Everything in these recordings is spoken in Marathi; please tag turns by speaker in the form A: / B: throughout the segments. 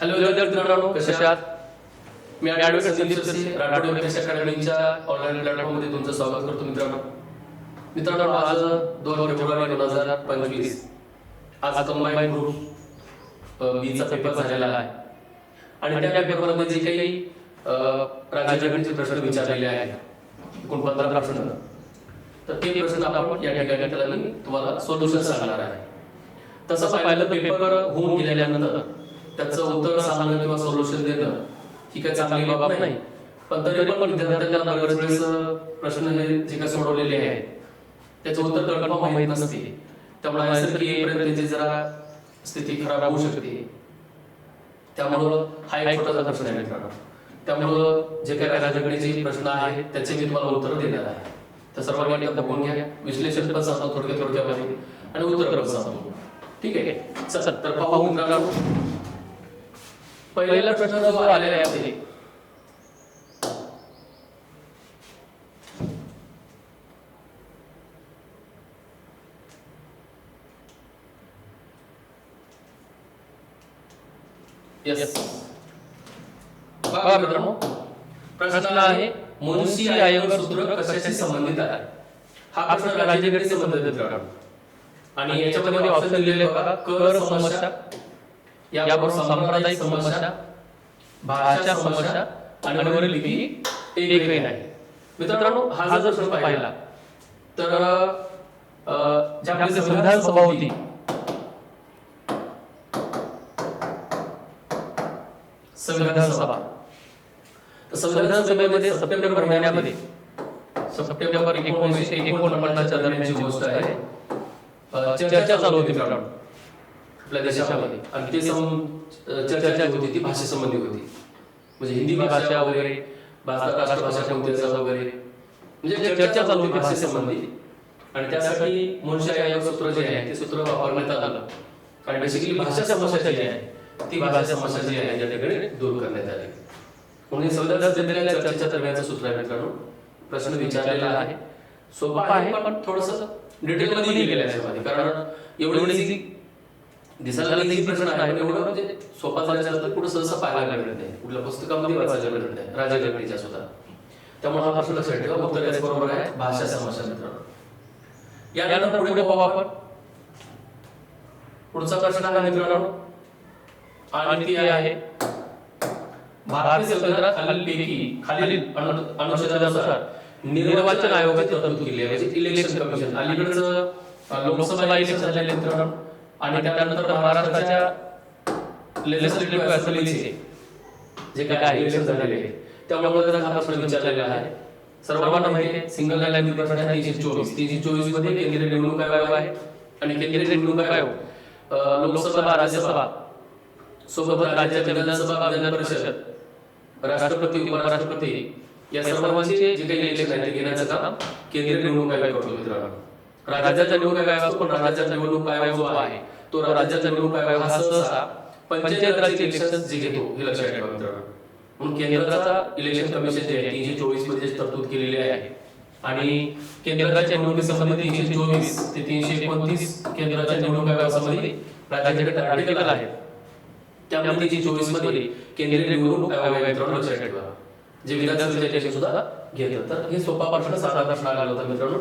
A: हॅलो विद्यार्थी मित्रांनो कसे आहात? मी ॲडव्होकेट संदीप ससे राठोड व्यवसाय अकॅडमीच्या ऑनलाईन प्लॅटफॉर्ममध्ये तुमचं स्वागत करतो मित्रांनो. मित्रांनो आज दोन फेब्रुवारी दोन हजार पंचवीस. आज कंबाईन ग्रुप बीचा पेपर झालेला आहे. आणि त्या पेपरमध्ये जे काही अ, राज्यगणितचे प्रश्न विचारलेले आहेत एकूण पंधरा प्रश्न. तर ते प्रश्न आपण या ठिकाणी त्याला मी तुम्हाला सोल्युशन सांगणार आहे. तसं पाहिलं पेपर होऊन गेल्यानंतर त्याचं उत्तर सांगणं किंवा सोल्युशन देणं ही काही चांगली बाब नाही. पण तरी पण विद्यार्थ्यांना बरेच वेळेस प्रश्न हे जे काही सोडवलेले आहेत त्याचं उत्तर कन्फर्म माहीत नसते. त्यामुळे नैसर्गिक येईपर्यंत त्यांची जरा स्थिती खराब होऊ शकते. त्यामुळं हा एक छोटासा प्रश्न आहे मित्रांनो. त्यामुळं जे काही राजगणितचे प्रश्न आहेत त्याचे मी तुम्हाला उत्तर देणार आहे. तर सर्वांनी एकदा बघून घ्या. विश्लेषण पण सांगतो थोडक्या थोडक्यामध्ये. आणि उत्तर पण सांगतो. ठीक आहे? चल तर पाहू मित्रांनो पहिला प्रश्न जो आलेला आहे. बघा मित्रांनो प्रश्न आहे मुन्शी आयंगर सूत्र कशाशी संबंधित आहे? हा प्रश्न राज्यघटनेशी संबंधित आणि याच्यामध्ये ऑप्शन दिलेले बघा कर समस्या याबरोबर सांप्रदायिक समस्या भाषा समस्या आणि वरील एकही नाही. मित्रांनो हा जर प्रश्न पाहिला तर अं, जी आपली संविधान सभा होती. संविधान सभा. संविधान सभेमध्ये सप्टेंबर महिन्यामध्ये सप्टेंबर एकोणीसशे एकोणपन्नासच्या दरम्यानची गोष्ट आहे. चर्चा चालू होती मित्रांनो. आपल्या देशामध्ये. आणि ते सम- चर्चा होती ती भाषेसंबंधी होती. म्हणजे हिंदी भाषा वगैरे राष्ट्रभाषा कोणती असावी वगैरे. म्हणजे चर्चा चालू होती भाषेसंबंधी. आणि त्यासाठी मुन्शी आयोग सूत्र जे आहे ते सूत्र वापरण्यात आलं. आणि बेसिकली भाषा समस्या जी आहे ती भाषा समस्या जी आहे त्या ठिकाणी दूर करण्यात आली. म्हणून संविधान सभेतल्या चर्चा करण्याचं सूत्र आहे मित्रांनो प्रश्न विचारलेला आहे. सोपा आहे पण थोडस डिटेल मध्ये गेलेलं आहे. कारण एवढं दिसायला इझी प्रश्न आहे. एवढं म्हणजे सोपा झाल्याच्यानंतर कुठं सहसा पाहायला मिळत नाही. कुठल्या पुस्तकामध्ये वाचायला मिळत नाही. राजगणितच्या सुद्धा. त्यामुळे हा प्रश्न लक्षात ठेवा. उत्तर याचं बरोबर आहे. भाषा समस्या मित्रांनो. यानंतर पुढे पाहू आपण. पुढचा प्रश्न आहे मित्रांनो? आणि ती आहे. भारतीय संविधानात खालीलपैकी खालील अनु- अनुच्छेदानुसार निर्वाचन आयोगाची तरतूद केली आहे. इलेक्शन कमिशन अलीकडचं लोकसभा इलेक्शन झालेले मित्रांनो. आणि त्यानंतर महाराष्ट्राच्या लेजिस्लेटिव्ह असेंब्लीचे जे काय आहे इलेक्शन झालेले आहे त्यामुळे जर हा प्रश्न विचारलेला आहे. सर्वांना माहिती आहे सिंगल लाईन प्रश्न आहे तीनशे चोवीस. तीनशे चोवीसमध्ये केंद्रीय निवडणूक आयोग आहे आणि केंद्रीय निवडणूक आयोग लोकसभा राज्यसभा सोबत राज्याच्या विधानसभा विधान परिषद राष्ट्रपती उपराष्ट्रपती या सर्वांचे जे काही इलेक्शन आहे घेण्याचं काम केंद्रीय निवडणूक आयोग करतो मित्रांनो. राज्याचा निवडणूक आयोग पण राज्याचा निवडणूक आयोग जो आहे तो राज्याचा निवडणूक आयोग हा सहसा पंचायत राज इलेक्शन जे घेतो हे लक्षात ठेवा मित्रांनो. म्हणून केंद्राचा इलेक्शन कमिशन जे आहे तीनशे चोवीसमध्ये तरतूद केलेली आहे. आणि केंद्राच्या निवडणुकीसंबंधी तीनशे चोवीस ते तीनशे एकोणतीस केंद्राच्या निवडणूक आयोगासंबंधी राज्याकडे आर्टिकल आहेत. त्यामध्ये तीनशे चोवीसमध्ये केंद्रीय निवडणूक आयोग लक्षात ठेवा. जे विधानसभेच्या सुद्धा घेतलं तर हे सोपा प्रश्न साधा प्रश्न आला होता मित्रांनो.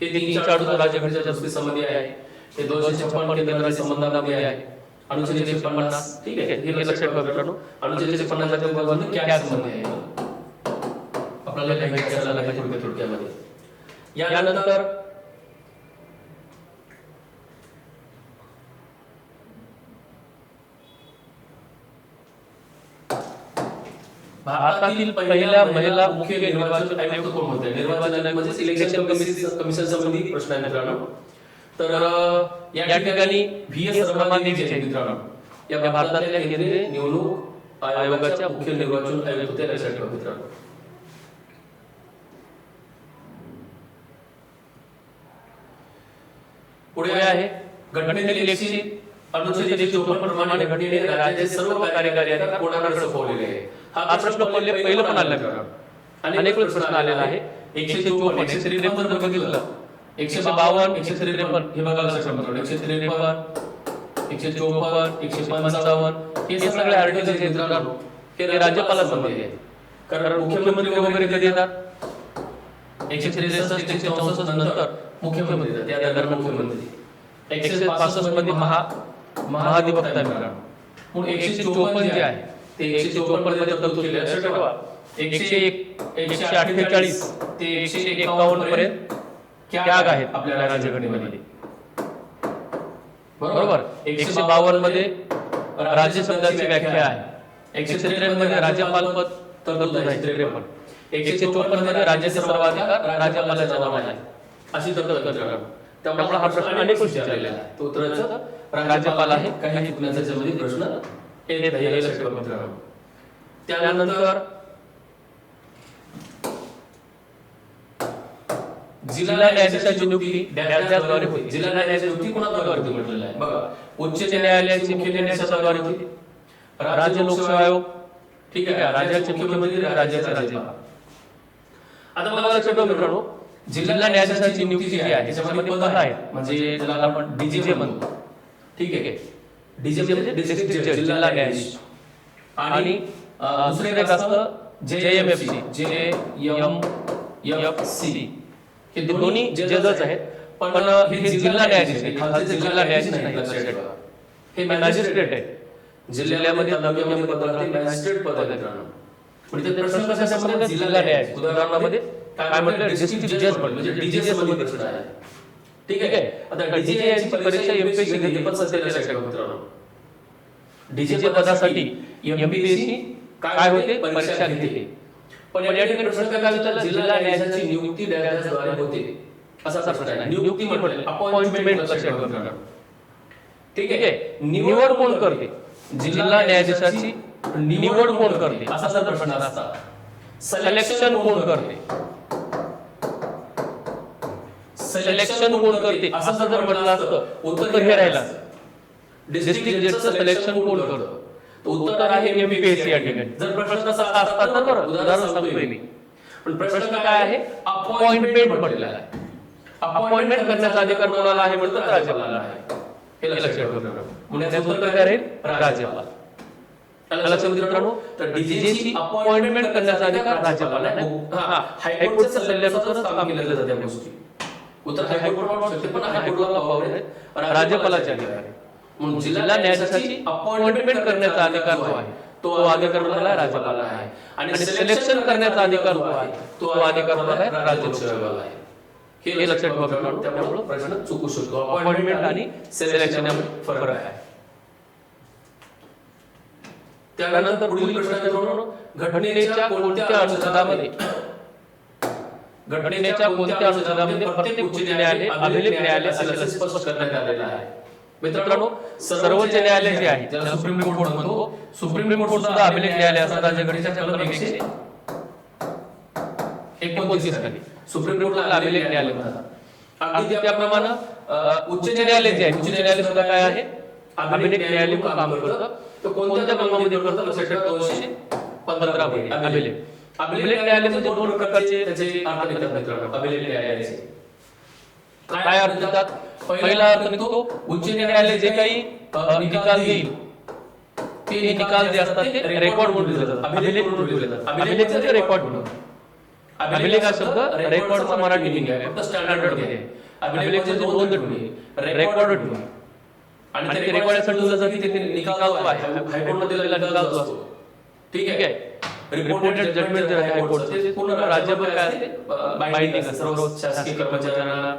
A: हे तीनशे अडुसष्ट राज्यघटनेच्या संबंधी आहे ते दोनशे छप्पन केंद्राच्या संबंधामध्ये आहे अनुच्छेद पन्नास ठीक आहे हे लक्षात ठेवा मित्रांनो. अनुच्छेद एकशे पन्नासच्या संबंध म्हणजे काय संबंध आहे. आपल्याला काही माहिती थोडक्या थोडक्यामध्ये. यानंतर भारतातील पहिल्या महिला मुख्य निर्वाचन आयुक्त कोण होते? निर्वाचन आयोग म्हणजे सिलेक्शन कमिशन संबंधी प्रश्न आहे मित्रांनो. तर या ठिकाणी व्ही एस रमादेवी या भारतातल्या केंद्रीय निवडणूक आयोगाच्या मुख्य निर्वाचन आयुक्त होते लक्षात ठेवा मित्रांनो. पुढे आहे घटनेतील एकशे एकशे चोपन्न प्रमाणे घटनेने राज्याचे सर्व कार्यकारी अधिकार कोणाकडे सोपवलेले आहे हा प्रश्न पहिले पहिलं पण आला मित्रांनो. अनेक प्रश्न आलेला आहे. एकशे चोपन्न एकशे त्रेपन्न बघितलं. एकशे बावन्न एकशे त्रेपन्न हे बघा लक्षात ठेवा मित्रांनो. एकशे त्रेपन्न एकशे चोपन्न एकशे पंचावन्न हे सगळे राज्यपालासंबंधी आहेत. कारण मुख्यमंत्री वगैरे कधी येतात एकशे त्रेसष्ट एकशे चौसष्ट नंतर मुख्यमंत्री येतात त्या दरम्यान मुख्यमंत्री. एकशे पासष्टमध्ये महा महाधिवक्ता आहे मित्रांनो म्हणून एकशे चोपन्न जे आहे ते एकशे चोपन्नमध्ये तरतूद केली. आहे. लक्षात ठेवा. एकशे एक एकशे अठ्ठेचाळीस ते एकशे एकावन्न पर्यंत. त्याग आहेत आपल्या राज्यघटनेमध्ये. बरोबर. एकशे बावन्नमध्ये राज्य शब्दाची व्याख्या आहे. एकशे त्रेपन्नमध्ये राज्यपाल पद तरतूद आहे त्रेपन्न. एकशे चोपन्नमध्ये राज्याचे सर्वाधिकार राज्यपालाच्या नावाने आहे अशी तरतूद. त्यामुळे हा प्रश्न अनेक गोष्टी विचारलेला आहे. तो उत्तराचं राज्यपाल आहे काही याच्यामध्ये प्रश्न येत हे त्यानंतर जिल्हा न्यायाधीशाची नियुक्ती द्वारे होते. जिल्हा न्यायाधीशाची नियुक्ती कोणाद्वारे होते म्हटलेलं आहे बघा उच्च न्यायालयाची मुख्य न्यायाधीशाद्वारे होते राज्य लोकसेवा आयोग. ठीक आहे राज्याचे मुख्यमंत्री राज्याचे राज्यपाल. आता मला लक्षात ठेवा मित्रांनो. जिल्हा न्यायाधीशाची नियुक्ती जी आहे त्याच्यामध्ये पद आहेत. म्हणजे ज्याला आपण डीजे म्हणतो. ठीक आहे. डीजे म्हणजे डिस्ट्रिक्ट जज जिल्हा न्यायाधीश. आणि दुसरं एक असतं J M F C. J M F C. हे दोन्ही जजच आहेत. पण हे जिल्हा न्यायाधीश जिल्हा न्यायाधीश नाही लक्षात ठेवा हे मॅजिस्ट्रेट आहे जिल्ह्यामध्ये पद मॅजिस्ट्रेट म्हणजे जिल्हा न्यायाधीश. उदाहरणामध्ये काय म्हटलं? डिस्ट्रिक्ट जज म्हटलं म्हणजे डीजे संबंधित प्रश्न आहे. ठीक आहे? आता डीजे यांची परीक्षा एमपीएससी घेते पण सध्या लक्षात ठेवा मित्रांनो. डीजे पदासाठी एमपीएससी काय होते? परीक्षा घेते. पण या ठिकाणी प्रश्न काय विचारला जिल्हा न्यायाधीशाची नियुक्ती न्यायाधीशाद्वारे होते. असा प्रश्न आहे. नियुक्ती म्हटलं अपॉइंटमेंट. ठीक आहे. निवड कोण करते? जिल्हा न्यायाधीशाची निवड कोण करते? असा प्रश्न असता. सिलेक्शन कोण करते? सिलेक्शन कोण करते? असं जर म्हटलं असतं उत्तर हे राहिलं. डिस्ट्रिक्ट सिलेक्शन कोण करतं? उत्तर आहे एमपीएससी या ठिकाणी. जर प्रश्न तसा असता तर बरं उदाहरण सांगतोय मी. पण प्रश्न काय आहे? अपॉइंटमेंट म्हटलेला आहे. अपॉइंटमेंट करण्याचा अधिकार कोणाला आहे म्हणतो राज्यपालाला आहे. हे लक्षात ठेवा. म्हणून याचं उत्तर काय राहील राज्यपाल. लक्षात मित्रांनो तर डीजेची अपॉइंटमेंट करण्याचा अधिकार राज्यपाल आहे. हायकोर्टच्या सल्ल्यानुसारच काम जातं गोष्टी. उत्तर हायकोर्ट पण हायकोर्टला आहे राज्यपालाचे अधिकार आहे म्हणून जिल्हा न्यायाधीशाची अपॉइंटमेंट करण्याचा अधिकार जो आहे तो अधिकार कोणाला आहे? राज्यपालाला आहे. आणि सिलेक्शन करण्याचा अधिकार जो आहे तो अधिकार कोणाला आहे राज्य लोकसेवेला आहे. हे लक्षात ठेवा त्यामुळे प्रश्न चुकू शकतो. अपॉइंटमेंट आणि सिलेक्शन फरक आहे. त्यानंतर पुढील प्रश्न घटनेच्या कोणत्या अनुच्छेदामध्ये घटनेच्या कोणत्या अनुच्छेदामध्ये प्रत्येक उच्च न्यायालय अभिलेख न्यायालय स्पष्ट करण्यात आलेलं आहे. मित्रांनो सर्वोच्च न्यायालय जे आहे ज्याला सुप्रीम कोर्ट म्हणतो. सुप्रीम कोर्ट सुद्धा अभिलेख न्यायालय असतात राज्यघटनेच्या कलम एकशे एकोणतीस खाली. सुप्रीम कोर्टला अभिलेख न्यायालय म्हणतात अगदी त्याप्रमाणे उच्च न्यायालय जे आहे उच्च न्यायालय सुद्धा काय आहे? अभिलेख न्यायालय म्हणून काम करतं. तर कोणत्या कलमामध्ये करतं लक्षात ठेवा दोनशे पंधरा मध्ये अभिलेख अभिलेख न्यायालय म्हणजे दोन प्रकारचे त्याचे अर्थ निघतात मित्रांनो. अभिलेख न्यायालयाचे. काय अर्थ देतात पहिला अर्थ निघतो उच्च न्यायालय जे काही निकाल देईल ते निकाल जे असतात ते रेकॉर्ड म्हणून ठेवले जातात. अभिलेख म्हणून जातात. अभिलेख म्हणजे रेकॉर्ड म्हणून. अभिलेख हा शब्द रेकॉर्डचा मराठी आहे. फक्त स्टँडर्ड अभिलेख म्हणजे ठेवणे रेकॉर्ड ठेवणे आणि ते रेकॉर्डसाठी दिलं जाते ते निकाल जो आहे. हायकोर्टमध्ये दिलेला निकाल जो असतो. ठीक आहे. रिपोर्टेड जजमेंट जे आहे हायकोर्टचं ते पूर्ण राज्यभर काय असते. बाइंडिंग सर्व शासकीय कर्मचाऱ्यांना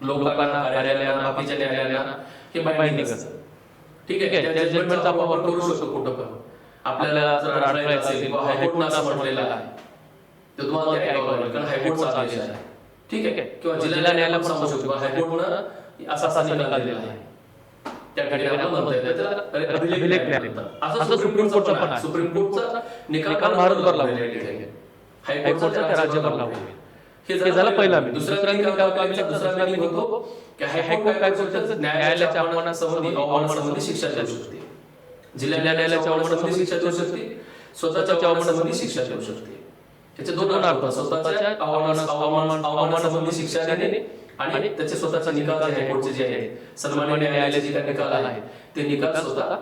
A: लोकांना कार्यालयांना बाकीच्या न्यायालयांना हे बाइंडिंग असतं ठीक आहे त्या जजमेंटचा आपण वापर करू शकतो कुठं पण. आपल्याला जर अडथळा असेल किंवा हायकोर्टनं असं म्हटलेलं आहे तर तुम्हाला ते ऐकावं लागेल कारण हायकोर्टचा आदेश आहे. ठीक आहे. किंवा जिल्हा न्यायालय पण सांगू शकतो. हायकोर्टनं असा असा निकाल दिलेला आहे. त्या ठिकाणी म्हणता येतं. असं सुप्रीम कोर्टचा सुप्रीम निकाल भारतभर लागू आहे. हायकोर्टचा राज्यभर लागू आहे. हे झालं पहिला मी दुसरा काय होतो. की हायकोर्ट काय न्यायालयाच्या अवमानासंबंधी शिक्षा देऊ शकते. जिल्हा न्यायालयाच्या अवमानासंबंधी शिक्षा देऊ शकते. स्वतःच्या अवमानासंबंधी शिक्षा देऊ शकते. त्याचे दोन अर्थ स्वतःच्या अवमानासंबंधी शिक्षा देणे आणि त्याचे स्वतःचा निकाल जे हायकोर्टचे जे आहेत. सन्मान्य न्यायालयाचे जे निकाल आहेत ते निकाल स्वतः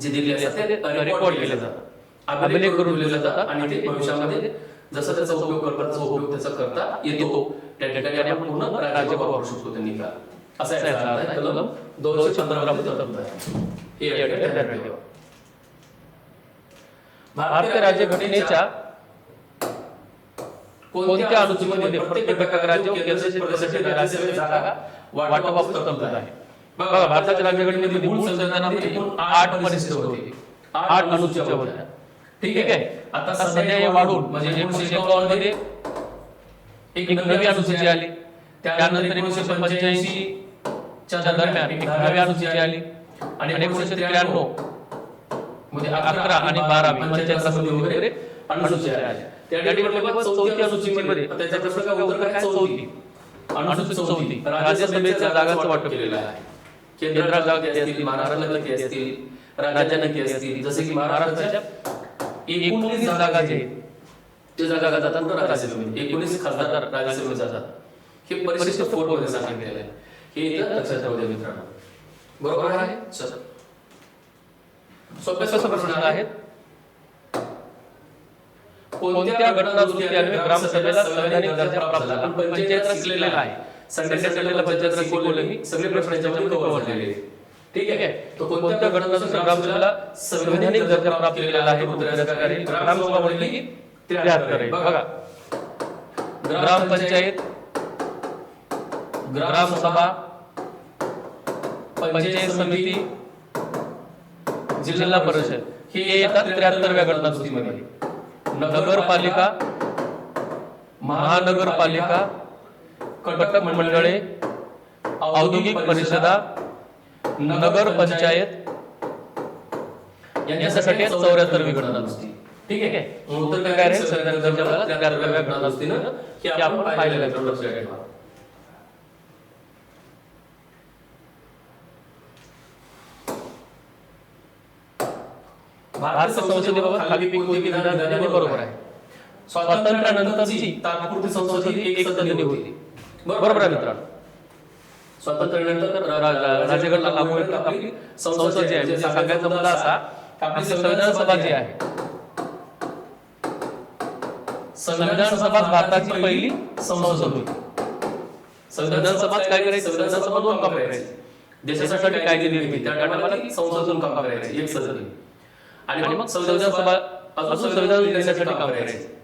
A: जे दिले असतात ते रेकॉर्ड केले जातात. अभिलेख करून दिले जातात आणि ते भविष्यामध्ये जसं त्याचा उपयोग करता उपयोग त्याचा करता येतो. त्या ठिकाणी आपण पूर्ण राज्यभर वापरू शकतो ते निकाल. असा याचा अर्थ आहे. कलम दोनशे पंधरा मध्ये तरतूद आहे. हे या ठिकाणी ध्यानात ठेवा.
B: भारतीय राज्यघटनेच्या कोणत्या अनुसूचीमध्ये प्रत्येक घटक राज्य केंद्रशासित प्रदेशातील राज्यसभेच्या जागा वाटपाबाबत तरतूद आहे. बघा भारताच्या राज्यघटनेमध्ये मूळ संविधानामध्ये एकूण आठ होते. आठ अनुसूच्या होत्या ठीक आहे. आता सध्या हे वाढून म्हणजे एकोणीशे एकावन्नमध्ये एक नवी अनुसूची आली. त्यानंतर एकोणीशे पंच्याऐंशी च्या दरम्यान एक नवी अनुसूची आली. आणि एकोणीशे त्र्याण्णव म्हणजे अकरा आणि पंचायत समिती वगैरे अनुसूच्या आल्या त्या ठिकाणी बघा चौथी अनुसूचीमध्ये त्याच्या प्रश्न काय उत्तर काय चौथी. अनुसूची चौथी. राज्यसभेच्या जागांचं वाटप केलेलं आहे.
A: केंद्रात जागा किती असतील महाराष्ट्राला किती असतील राज्यांना किती असतील. जसे की महाराष्ट्राच्या
B: एकोणीस जागा जे
A: ते जागा जातात ना राज्यसभेत एकोणीस खासदार राज्यसभेत जातात. हे परिशिष्ट फोरमध्ये सांगितलेलं आहे. हे इथं लक्षात राहू द्या मित्रांनो. बरोबर आहे? चला. सोपे सोपे प्रश्न आहेत.
B: कोणत्या घटनादुरुस्ती अन्वये ग्रामसभेला संवैधानिक दर्जा प्राप्त झाला. आपण पंचायत शिकलेला आहे. संघटना शिकलेला पंचायत शिकवलं मी
A: सगळे प्रश्न याच्यामध्ये कव्हर झालेले. आहेत. ठीक आहे.
B: तो कोणत्या संवैधानिक दर्जा प्राप्त केलेला आहे उत्तराधिकारी ग्रामसभा म्हणली की त्र्याहत्तर आहे बघा. ग्रामपंचायत ग्रामसभा पंचायत. समिती. जिल्हा परिषद. हे येतात त्र्याहत्तरव्या घटनादुरुस्तीमध्ये नगरपालिका. महानगरपालिका. कटक मंडळे. औद्योगिक परिषदा. नगर पंचायत यांच्यासाठी चौऱ्याहत्तरवी घटनादुरुस्ती ठीक आहे.
A: उत्तर काय?
B: राहील? संविधान दर्जाला त्र्याहत्तरव्या घटनादुरुस्तीनं
A: आपण पाहिलेलं आहे. लक्षात ठेवा.
B: भारत संसदेबाबत खाली कोणते विधान बरोबर आहे? स्वातंत्र्यानंतरची तात्पुरती संसद ही एक सदनी होती. बरोबर आहे मित्रांनो.
A: स्वातंत्र्यानंतर
B: रा- रा- राज्यघटना लागू आपली संसद जी आहे. म्हणजे सांगायचा मुद्दा असा आपली संविधान सभा जी आहे. संविधान सभा भारताची पहिली संसद होती. संविधान सभाच काय करायची? संविधान सभा दोन काम करायची. देशासाठी कायदे निर्मिती त्या ती संसदून काम करायची. एक सदन आणि मग संविधान सभा अजून संविधान देण्यासाठी काम करायचे.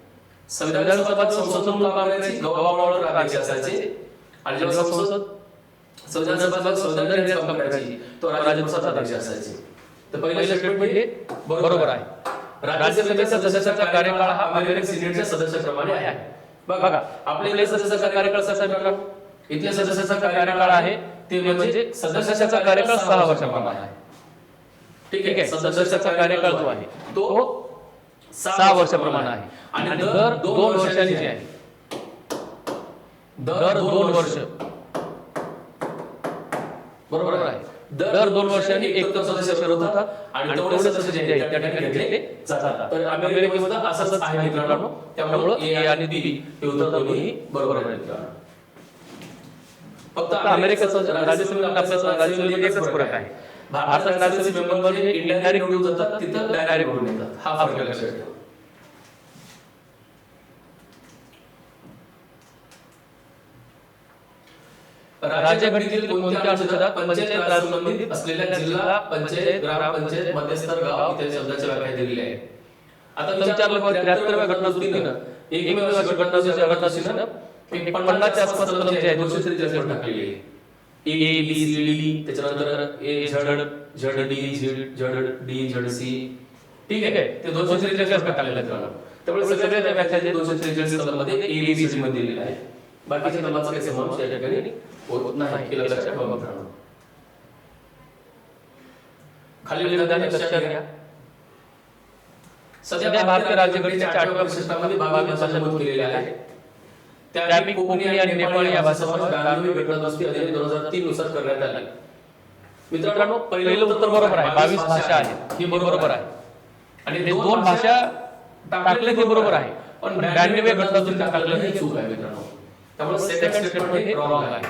B: संविधान सभा संसदून काम करायची. गव्हामुळे राज्य असायचे. आणि जेव्हा संसद? संविधान करायची तो राज्यसभेचा अध्यक्ष असायचे. तर पहिलं स्टेटमेंट हे बरोबर आहे. राज्यसभेचा सदस्याचा कार्यकाळ हा अमेरिकन सिनेटच्या सदस्याप्रमाणे आहे. बघा आपल्या सदस्याचा कार्यकाळ मित्रांनो? इथल्या सदस्याचा कार्यकाळ आहे ते म्हणजे सदस्याचा कार्यकाळ सहा वर्षाप्रमाणे आहे. ठीक आहे सदस्याचा कार्यकाळ जो आहे तो सहा वर्षाप्रमाणे आहे. आणि दर दोन वर्षांनी जे आहे. दर दोन वर्ष. बरोबर आहे. दर दोन वर्षांनी एक तर सदस्य शरद होतात आणि तेवढे सदस्य जे आहेत त्या ठिकाणी घेतले जातात. तर अमेरिकेमध्ये असंच आहे मित्रांनो. त्यामुळं ए आणि बी हे उत्तर दोन्ही बरोबर आहे फक्त अमेरिकेचं राज्यसभेत आपल्या राज्यसभेमध्ये एकच फरक आहे. भारतात राज्यसभेचे मेंबर जे इंडायरेक्ट निवडून जातात तिथं डायरेक्ट निवडून येतात. हा फरक लक्षात ठेवा. राज्यघटनेतील कोणत्या अनुच्छेदात पंचायत राज संबंधित असलेल्या जिल्हा पंचायत ग्रामपंचायत मध्यस्तर गाव इत्यादी शब्दाच्या व्याख्या दिलेल्या आहेत आता विचारलं एकमेव एक पन्नासच्या आसपास आहे दोनशे त्रेचाळीस टाकलेली आहे. ए बी सी डी त्याच्यानंतर A Z Z D Z Z D Z C ठीक आहे? ते दोनशे त्रेचाळीस टाकलेलं आहे त्याला. त्यामुळे सगळ्या त्या व्याख्या दोनशे त्रेचाळीस कलममध्ये ए बी सी मध्ये दिलेलं आहे बाकीच्या कलमाचा काही समावेश या ठिकाणी होत नाही हे लक्षात ठेवा मित्रांनो खालील विधाने लक्षात घ्या. सध्या भारतीय राज्यघटनेच्या आठव्या परिशिष्टामध्ये बावीस भाषा नमूद केलेल्या आहेत त्यापैकी कोकणी आणि नेपाळी या भाषांवर ब्याण्णवी घटनादुरुस्ती अधिनियम दोन हजार तीन नुसार करण्यात आली. मित्रांनो पहिलं उत्तर बरोबर आहे. बावीस भाषा आहेत. हे बरोबर आहे. आणि दोन भाषा टाकले ते बरोबर आहे. पण ब्याण्णव्या घटनादुरुस्ती टाकलं हे चूक आहे मित्रांनो.
A: त्यामुळे सेकंड स्टेटमेंट हे रॉंग आहे.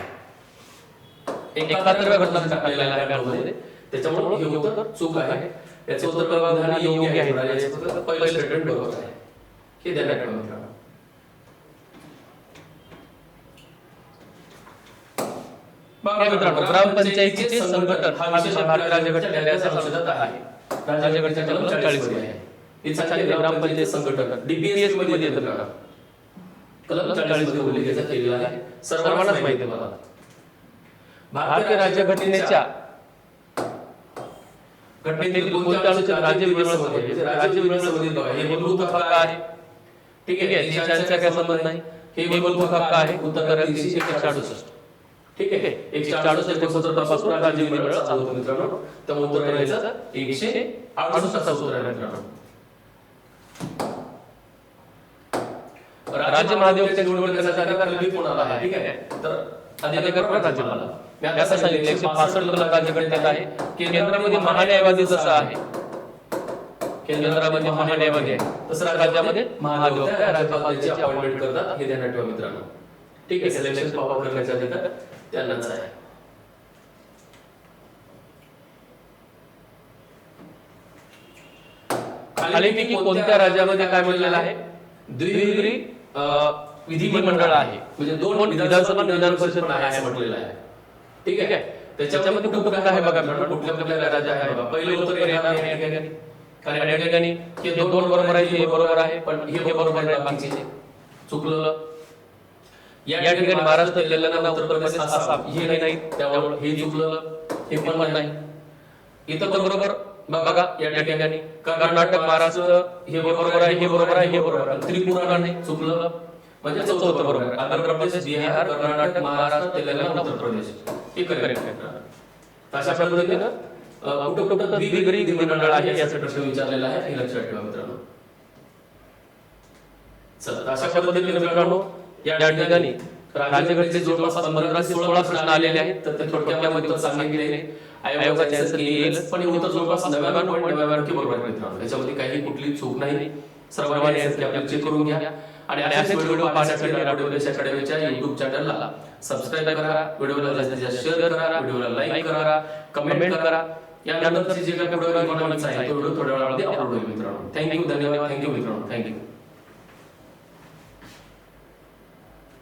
A: एकाहत्तरव्या घटना टाकलेल्या आहे बँडमध्ये त्याच्यामुळे हे उत्तर चूक आहे. याचं उत्तर बघा योग्य आहे. याचं उत्तर पहिलं स्टेटमेंट बरोबर आहे हे ध्यानात ठेवा मित्रांनो
B: बघा. मित्रांनो ग्रामपंचायतीचे संघटन हा न्यायालयाच्या संशोधनात आहे. राज्यघटनेच्या कलम 40 मध्ये आहे.
A: चांगले ग्रामपंचायत संघटन. डीपीएसमध्ये येतं कलम 40 मध्ये उल्लेख केलेला आहे. सर्वांनाच माहिती आहे. मला
B: भारतीय राज्यघटनेच्या
A: घटनेतील कोणत्या अनुच्छेद राज्य विधिमंडळामध्ये राज्य विधिमंडळामध्ये बघा हे मूलभूत हक्क आहे. ठीक आहे. देशांचा काय संबंध नाही. हे मूलभूत हक्क आहे. तीनशे एकशे अडुसष्ट ठीक आहे. एकशे अडुसष्ट एकोणसत्तरपासून राज्य विधिमंडळ चालू होतं मित्रांनो. त्यामुळे उत्तर करायचं एकशे अडुसष्ट उत्तर आहे मित्रांनो. राज्य करण्याचा अधिकार कोणाला आहे ठीक आहे. तर अधिकार राज्यपाला सांगितलं एकशे पासष्ट कलम राज्यघटनेत आहे केंद्रामध्ये महान्यायवादी जसं आहे. केंद्रामध्ये महान्यायवादी आहे. तसं राज्यामध्ये महाधिवक्ता राज्यपालाची अपॉइंटमेंट करतात. हे ध्यानात ठेवा मित्रांनो. ठीक आहे सिलेक्शन पॉप करण्याचा अधिकार त्यांनाच आहे.
B: खालीपैकी कोणत्या राज्यामध्ये काय म्हटलेलं आहे? अं, विधिमंडळ आहे.
A: म्हणजे दोन विधानसभा विधान परिषद आहे म्हटलेलं आहे. ठीक आहे. त्याच्यामध्ये कुठं कुठं आहे बघा मित्रांनो कुठल्या कुठल्या राज्य आहे. बघा पहिलं उत्तर येणार आहे या ठिकाणी. कारण या ठिकाणी हे दोन बरोबर आहे हे बरोबर आहे पण हे बरोबर नाही बाकीचे चुकलं.
B: या ठिकाणी महाराष्ट्र तेलंगणा उत्तर प्रदेश आसाम
A: हे नाही त्यामुळे हे चुकलं. हे पण नाही. इथं बरोबर. बघा या ठिकाणी कर्नाटक महाराष्ट्र हे बरोबर आहे हे बरोबर आहे हे बरोबर आहे. त्रिपुरा नाही चुकलं. म्हणजे चौथं बरोबर आंध्र प्रदेश बिहार कर्नाटक महाराष्ट्र तेलंगणा उत्तर प्रदेश. हे करेक्ट अशा पद्धतीनं कुठं कुठं द्विगरी विधिमंडळ आहे याचा प्रश्न विचारलेला आहे. हे लक्षात ठेवा मित्रांनो. चला अशा पद्धतीने मित्रांनो या ठिकाणी राज्यघटनेचे जवळपास पंधरा ते सोळा प्रश्न आलेले आहेत. तर ते थोडक्यामध्ये सांगितलेले आयोगाचे answer येईल पण उत्तर जवळपास नव्याण्णव पॉईंट नव्याण्णव बरोबर मित्रांनो. याच्यामध्ये काही कुठली चूक नाही. सर्वांनी चेक करून घ्या. आणि असेच व्हिडिओ पाहण्यासाठी अकॅडमीच्या युट्यूब चॅनलला सबस्क्राईब करा व्हिडिओला जास्तीत जास्त शेअर करा व्हिडिओला लाईक करा कमेंट करा. यानंतरचे जे काही व्हिडिओ आहे तो व्हिडिओ थोड्या वेळामध्ये अपलोड होईल मित्रांनो. थँक्यू धन्यवाद. थँक्यू मित्रांनो. थँक्यू